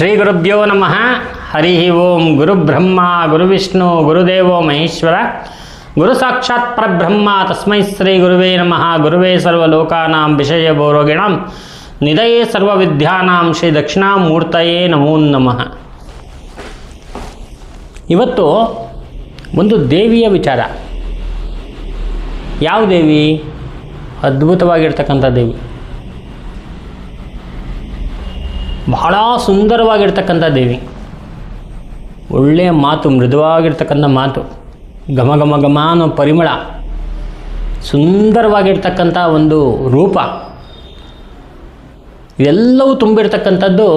ಶ್ರೀ ಗುರುಭ್ಯೋ ನಮಃ. ಹರಿ ಓಂ ಗುರುಬ್ರಹ್ಮ, ಗುರುವಿಷ್ಣು, ಗುರುದೇವೋ ಮಹೇಶ್ವರ. ಗುರು ಸಾಕ್ಷಾತ್ ಪರಬ್ರಹ್ಮ, ತಸ್ಮೈ ಶ್ರೀ ಗುರುವೇ ನಮಃ. ಗುರುವೇ ಸರ್ವಲೋಕಾನಾಂ ವಿಷಯ ಭೋರೋಗಿಣಾಂ ನಿಧಯೇ ಸರ್ವವಿದ್ಯಾನಾಂ ಶ್ರೀ ದಕ್ಷಿಣಾಮೂರ್ತಯೇ ನಮೋ ನಮಃ. ಇವತ್ತು ಒಂದು ದೇವಿಯ ವಿಚಾರ. ಯಾವ ದೇವಿ? ಅದ್ಭುತವಾಗಿರ್ತಕ್ಕಂಥ ದೇವಿ. ಬಹಳ ಸುಂದರವಾಗಿರ್ತಕ್ಕಂಥ ದೇವಿ. ಒಳ್ಳೆಯ ಮಾತು, ಮೃದುವಾಗಿರ್ತಕ್ಕಂಥ ಮಾತು. ಘಮ ಘಮ ಘಮ ಅನ್ನೋ ಪರಿಮಳ. ಸುಂದರವಾಗಿರ್ತಕ್ಕಂಥ ಒಂದು ರೂಪ. ಇದೆಲ್ಲವೂ ತುಂಬಿರ್ತಕ್ಕಂಥದ್ದು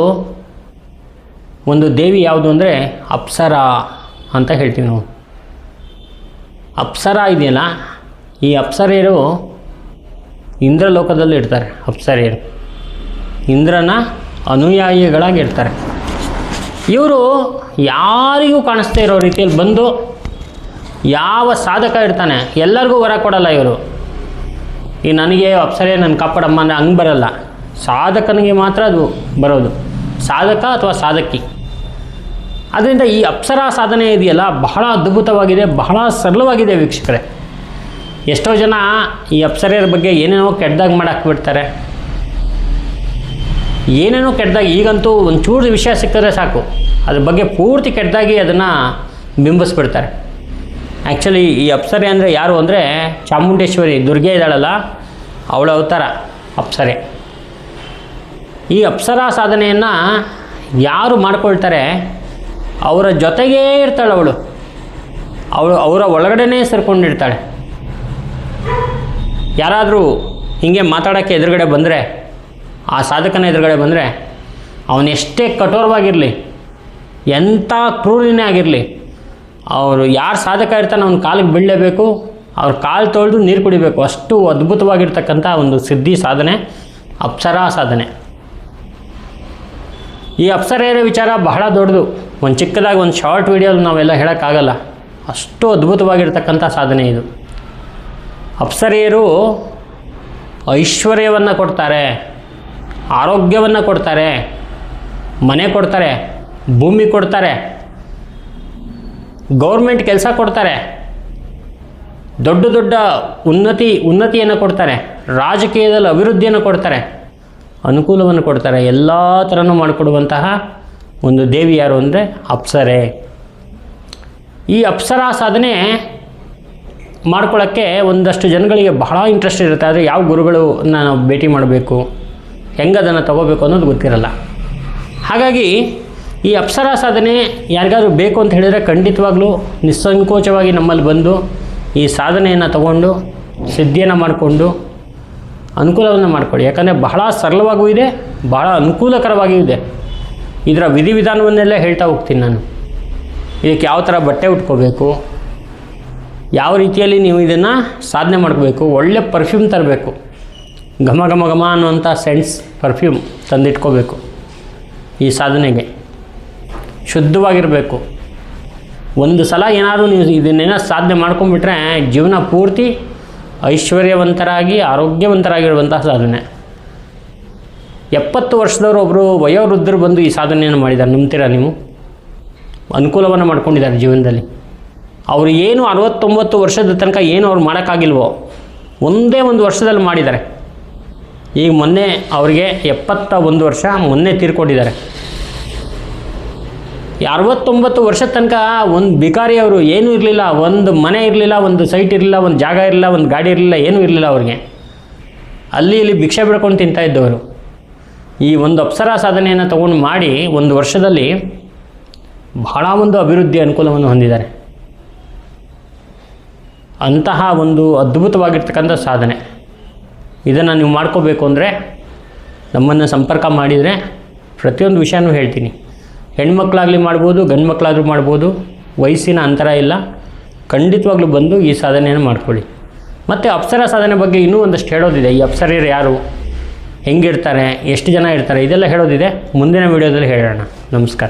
ಒಂದು ದೇವಿ ಯಾವುದು ಅಂದರೆ ಅಪ್ಸರ ಅಂತ ಹೇಳ್ತೀವಿ ನಾವು. ಅಪ್ಸರ ಇದೆಯಲ್ಲ, ಈ ಅಪ್ಸರೆಯರು ಇಂದ್ರಲೋಕದಲ್ಲಿ ಇರ್ತಾರೆ, ಅಪ್ಸರೆಯರು. ಇಂದ್ರನ ಅನುಯಾಯಿಗಳಾಗಿರ್ತಾರೆ. ಇವರು ಯಾರಿಗೂ ಕಾಣಿಸ್ತಾ ಇರೋ ರೀತಿಯಲ್ಲಿ ಬಂದು ಯಾವ ಸಾಧಕ ಇರ್ತಾನೆ, ಎಲ್ಲರಿಗೂ ವರ ಕೊಡಲ್ಲ ಇವರು. ಈ ನನಗೆ ಅಪ್ಸರೇ, ನನ್ನ ಕಾಪಾಡಮ್ಮ ಅಂದರೆ ಹಂಗೆ ಬರಲ್ಲ. ಸಾಧಕನಿಗೆ ಮಾತ್ರ ಅದು ಬರೋದು. ಸಾಧಕ ಅಥವಾ ಸಾಧಕಿ. ಅದರಿಂದ ಈ ಅಪ್ಸರ ಸಾಧನೆ ಇದೆಯಲ್ಲ, ಬಹಳ ಅದ್ಭುತವಾಗಿದೆ, ಬಹಳ ಸರಳವಾಗಿದೆ ವೀಕ್ಷಕರೇ. ಎಷ್ಟೋ ಜನ ಈ ಅಪ್ಸರೆಯರ ಬಗ್ಗೆ ಏನೇನೋ ಕೆಟ್ಟದಾಗಿ ಮಾಡಾಕ್ಬಿಡ್ತಾರೆ. ಏನೇನೋ ಕೆಟ್ಟದಾಗಿ, ಈಗಂತೂ ಒಂಚೂರು ವಿಷಯ ಸಿಕ್ಕಿದ್ರೆ ಸಾಕು. ಅದ್ರ ಬಗ್ಗೆ ಪೂರ್ತಿ ಕೆಟ್ಟದಾಗಿ ಅದನ್ನು ಬಿಂಬಿಸ್ಬಿಡ್ತಾರೆ. ಆ್ಯಕ್ಚುಲಿ ಈ ಅಪ್ಸರೆ ಅಂದರೆ ಯಾರು ಅಂದರೆ ಚಾಮುಂಡೇಶ್ವರಿ, ದುರ್ಗೆ ಇದ್ದಾಳಲ್ಲ, ಅವಳ ಅವತಾರ ಅಪ್ಸರೆ. ಈ ಅಪ್ಸರ ಸಾಧನೆಯನ್ನು ಯಾರು ಮಾಡ್ಕೊಳ್ತಾರೆ, ಅವರ ಜೊತೆಗೇ ಇರ್ತಾಳೆ ಅವಳು. ಅವಳು ಅವರ ಒಳಗಡೆನೇ ಸೇರ್ಕೊಂಡಿರ್ತಾಳೆ. ಯಾರಾದರೂ ಹೀಗೆ ಮಾತಾಡೋಕ್ಕೆ ಎದುರುಗಡೆ ಬಂದರೆ ಆ ಸಾಧಕನ ಎದುರುಗಡೆ ಬಂದರೆ ಅವನೆಷ್ಟೇ ಕಠೋರವಾಗಿರಲಿ, ಎಂಥ ಕ್ರೂರಿನೇ ಆಗಿರಲಿ, ಅವರು ಯಾರು ಸಾಧಕ ಇರ್ತಾನೆ ಅವ್ನ ಕಾಲಿಗೆ ಬೀಳಲೇಬೇಕು, ಅವ್ರ ಕಾಲು ತೊಳೆದು ನೀರು ಕುಡಿಬೇಕು. ಅಷ್ಟು ಅದ್ಭುತವಾಗಿರ್ತಕ್ಕಂಥ ಒಂದು ಸಿದ್ಧಿ ಸಾಧನೆ, ಅಪ್ಸರಾ ಸಾಧನೆ. ಈ ಅಪ್ಸರೆಯರ ವಿಚಾರ ಬಹಳ ದೊಡ್ಡದು. ಒಂದು ಚಿಕ್ಕದಾಗಿ ಒಂದು ಶಾರ್ಟ್ ವೀಡಿಯೋಲಿ ನಾವೆಲ್ಲ ಹೇಳೋಕ್ಕಾಗಲ್ಲ. ಅಷ್ಟು ಅದ್ಭುತವಾಗಿರ್ತಕ್ಕಂಥ ಸಾಧನೆ ಇದು. ಅಪ್ಸರೆಯರು ಐಶ್ವರ್ಯವನ್ನು ಕೊಡ್ತಾರೆ. ಆರೋಗ್ಯವನ್ನು ಕೊಡ್ತಾರೆ, ಮನೆ ಕೊಡ್ತಾರೆ, ಭೂಮಿ ಕೊಡ್ತಾರೆ, ಗೌರ್ಮೆಂಟ್ ಕೆಲಸ ಕೊಡ್ತಾರೆ, ದೊಡ್ಡ ದೊಡ್ಡ ಉನ್ನತಿ, ಉನ್ನತಿಯನ್ನು ಕೊಡ್ತಾರೆ, ರಾಜಕೀಯದಲ್ಲಿ ಅಭಿವೃದ್ಧಿಯನ್ನು ಕೊಡ್ತಾರೆ, ಅನುಕೂಲವನ್ನು ಕೊಡ್ತಾರೆ, ಎಲ್ಲ ಥರನೂ ಮಾಡಿಕೊಡುವಂತಹ ಒಂದು ದೇವಿ ಯಾರು ಅಂದರೆ ಅಪ್ಸರೆ. ಈ ಅಪ್ಸರಾ ಸಾಧನೆ ಮಾಡ್ಕೊಳ್ಳೋಕ್ಕೆ ಒಂದಷ್ಟು ಜನಗಳಿಗೆ ಬಹಳ ಇಂಟ್ರೆಸ್ಟ್ ಇರುತ್ತೆ, ಆದರೆ ಯಾವ ಗುರುಗಳು ನಾವು ಭೇಟಿ ಮಾಡಬೇಕು? ಹೆಂಗೆ ಅದನ್ನು ತೊಗೋಬೇಕು ಅನ್ನೋದು ಗೊತ್ತಿರಲ್ಲ. ಹಾಗಾಗಿ ಈ ಅಪ್ಸರ ಸಾಧನೆ ಯಾರಿಗಾದ್ರೂ ಬೇಕು ಅಂತ ಹೇಳಿದರೆ ಖಂಡಿತವಾಗ್ಲೂ ನಿಸ್ಸಂಕೋಚವಾಗಿ ನಮ್ಮಲ್ಲಿ ಬಂದು ಈ ಸಾಧನೆಯನ್ನು ತಗೊಂಡು, ಸಿದ್ಧಿಯನ್ನು ಮಾಡಿಕೊಂಡು, ಅನುಕೂಲವನ್ನು ಮಾಡಿಕೊಡಿ ಯಾಕಂದರೆ ಬಹಳ ಸರಳವಾಗೂ ಇದೆ, ಬಹಳ ಅನುಕೂಲಕರವಾಗಿಯೂ ಇದೆ. ಇದರ ವಿಧಿವಿಧಾನವನ್ನೆಲ್ಲ ಹೇಳ್ತಾ ಹೋಗ್ತೀನಿ ನಾನು. ಇದಕ್ಕೆ ಯಾವ ಥರ ಬಟ್ಟೆ ಉಟ್ಕೋಬೇಕು, ಯಾವ ರೀತಿಯಲ್ಲಿ ನೀವು ಇದನ್ನು ಸಾಧನೆ ಮಾಡಬೇಕು ಒಳ್ಳೆ ಪರ್ಫ್ಯೂಮ್ ತರಬೇಕು. ಘಮ ಘಮ ಘಮ ಅನ್ನುವಂಥ ಸೆಂಟ್ಸ್ ಪರ್ಫ್ಯೂಮ್ ತಂದಿಟ್ಕೋಬೇಕು ಈ ಸಾಧನೆಗೆ. ಶುದ್ಧವಾಗಿರಬೇಕು. ಒಂದು ಸಲ ಏನಾದರೂ ನೀವು ಇದನ್ನೇನೋ ಸಾಧನೆ ಮಾಡ್ಕೊಂಡ್ಬಿಟ್ರೆ ಜೀವನ ಪೂರ್ತಿ ಐಶ್ವರ್ಯವಂತರಾಗಿ, ಆರೋಗ್ಯವಂತರಾಗಿರುವಂತಹ ಸಾಧನೆ. ಎಪ್ಪತ್ತು ವರ್ಷದವರು ಒಬ್ಬರು ವಯೋವೃದ್ಧರು ಬಂದು ಈ ಸಾಧನೆಯನ್ನು ಮಾಡಿದ್ದಾರೆ. ನಂಬ್ತೀರಾ ನೀವು? ಅನುಕೂಲವನ್ನು ಮಾಡ್ಕೊಂಡಿದ್ದಾರೆ ಜೀವನದಲ್ಲಿ. ಅವರು ಏನು ಅರವತ್ತೊಂಬತ್ತು ವರ್ಷದ ತನಕ ಏನು ಅವ್ರು ಮಾಡೋಕ್ಕಾಗಿಲ್ವೋ, ಒಂದೇ ಒಂದು ವರ್ಷದಲ್ಲಿ ಮಾಡಿದ್ದಾರೆ. ಈಗ ಮೊನ್ನೆ ಅವರಿಗೆ ಎಪ್ಪತ್ತ ಒಂದು ವರ್ಷ ಮೊನ್ನೆ ತೀರ್ಕೊಂಡಿದ್ದಾರೆ. ಅರವತ್ತೊಂಬತ್ತು ವರ್ಷದ ತನಕ ಒಂದು ಭಿಕಾರಿ ಅವರು ಏನೂ ಇರಲಿಲ್ಲ, ಒಂದು ಮನೆ ಇರಲಿಲ್ಲ, ಒಂದು ಸೈಟ್ ಇರಲಿಲ್ಲ, ಒಂದು ಜಾಗ ಇರಲಿಲ್ಲ, ಒಂದು ಗಾಡಿ ಇರಲಿಲ್ಲ, ಏನೂ ಇರಲಿಲ್ಲ ಅವ್ರಿಗೆ. ಅಲ್ಲಿ ಇಲ್ಲಿ ಭಿಕ್ಷೆ ಬಿಡ್ಕೊಂಡು ತಿಂತಾ ಇದ್ದವರು. ಈ ಒಂದು ಅಪ್ಸರ ಸಾಧನೆಯನ್ನು ತಗೊಂಡು ಮಾಡಿ ಒಂದು ವರ್ಷದಲ್ಲಿ ಬಹಳ ಒಂದು ಅಭಿವೃದ್ಧಿ ಅನುಕೂಲವನ್ನು ಹೊಂದಿದ್ದಾರೆ. ಅಂತಹ ಒಂದು ಅದ್ಭುತವಾಗಿರ್ತಕ್ಕಂಥ ಸಾಧನೆ. ಇದನ್ನು ನೀವು ಮಾಡ್ಕೋಬೇಕು ಅಂದರೆ ನಮ್ಮನ್ನು ಸಂಪರ್ಕ ಮಾಡಿದರೆ ಪ್ರತಿಯೊಂದು ವಿಷಯನೂ ಹೇಳ್ತೀನಿ. ಹೆಣ್ಮಕ್ಳಾಗಲಿ ಮಾಡ್ಬೋದು ಗಂಡು ಮಕ್ಕಳಾದರೂ ಮಾಡ್ಬೋದು, ವಯಸ್ಸಿನ ಅಂತರ ಇಲ್ಲ. ಖಂಡಿತವಾಗ್ಲೂ ಬಂದು ಈ ಸಾಧನೆಯನ್ನು ಮಾಡ್ಕೊಳ್ಳಿ. ಮತ್ತು ಅಪ್ಸರ ಸಾಧನೆ ಬಗ್ಗೆ ಇನ್ನೂ ಒಂದಷ್ಟು ಹೇಳೋದಿದೆ. ಈ ಅಪ್ಸರಿಯರು ಯಾರು? ಹೆಂಗಿರ್ತಾರೆ? ಎಷ್ಟು ಜನ ಇರ್ತಾರೆ? ಇದೆಲ್ಲ ಹೇಳೋದಿದೆ. ಮುಂದಿನ ವೀಡಿಯೋದಲ್ಲಿ ಹೇಳೋಣ. ನಮಸ್ಕಾರ.